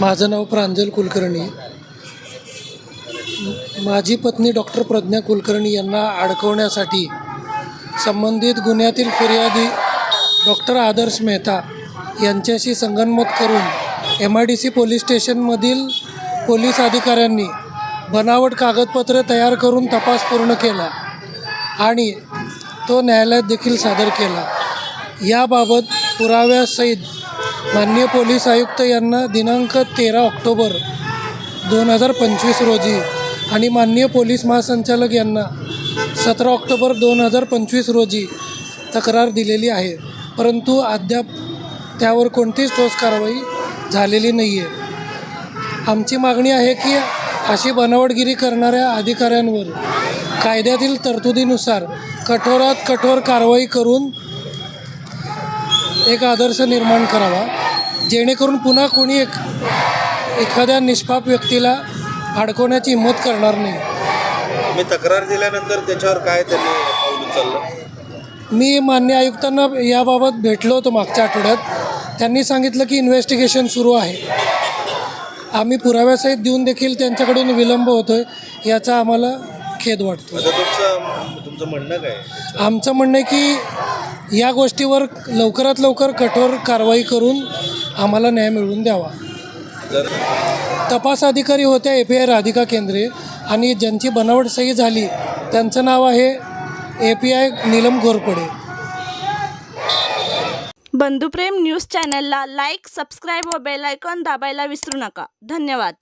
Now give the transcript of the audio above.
माझं नाव प्रांजल कुलकर्णी. माझी पत्नी डॉक्टर प्रज्ञा कुलकर्णी यांना अडकवण्यासाठी संबंधित गुन्ह्यातील फिर्यादी डॉक्टर आदर्श मेहता यांच्याशी संगनमत करून M I D C police स्टेशनमधील police अधिकाऱ्यांनी बनावट कागदपत्रे तयार करून तपास पूर्ण केला आणि तो न्यायालयात देखील सादर केला. याबाबत पुराव्यासहित माननीय पोलीस आयुक्त यांना दिनांक तेरा ऑक्टोबर दोन हजार पंचवीस रोजी आणि माननीय पोलीस महासंचालक यांना सतरा ऑक्टोबर दोन हजार पंचवीस रोजी तक्रार दिलेली आहे. परंतु अद्याप त्यावर कोणतीच ठोस कारवाई झालेली नाही आहे आमची मागणी आहे की अशी बनावटगिरी करणाऱ्या अधिकाऱ्यांवर कायद्यातील तरतुदीनुसार कठोरात कठोर कारवाई करून एक आदर्श निर्माण करावा जेणेकरून पुन्हा कोणी एक एखाद्या निष्पाप व्यक्तीला अडकवण्याची हिंमत करणार नाही. मी तक्रार दिल्यानंतर त्याच्यावर काय त्यांनी पाऊल उचललं? मी मान्य आयुक्तांना याबाबत भेटलो होतो मागच्या आठवड्यात. त्यांनी सांगितलं की इन्व्हेस्टिगेशन सुरू आहे. आम्ही पुराव्यासहित देऊन देखील त्यांच्याकडून विलंब होतो आहे याचा आम्हाला खेद वाटतो तुमचं तुमचं म्हणणं काय? आमचं म्हणणं आहे की या गोष्टीवर लवकरात लवकर कठोर कारवाई करून आम्हाला न्याय मिळवून द्यावा. तपास अधिकारी होत्या ए पी आय राधिका केंद्रे आणि ज्यांची बनावट सही झाली त्यांचं नाव आहे A P I Neelam Ghorpade. Bandhuprem news चॅनलला लाईक सबस्क्राईब व बेल आयकॉन दाबायला विसरू नका. धन्यवाद.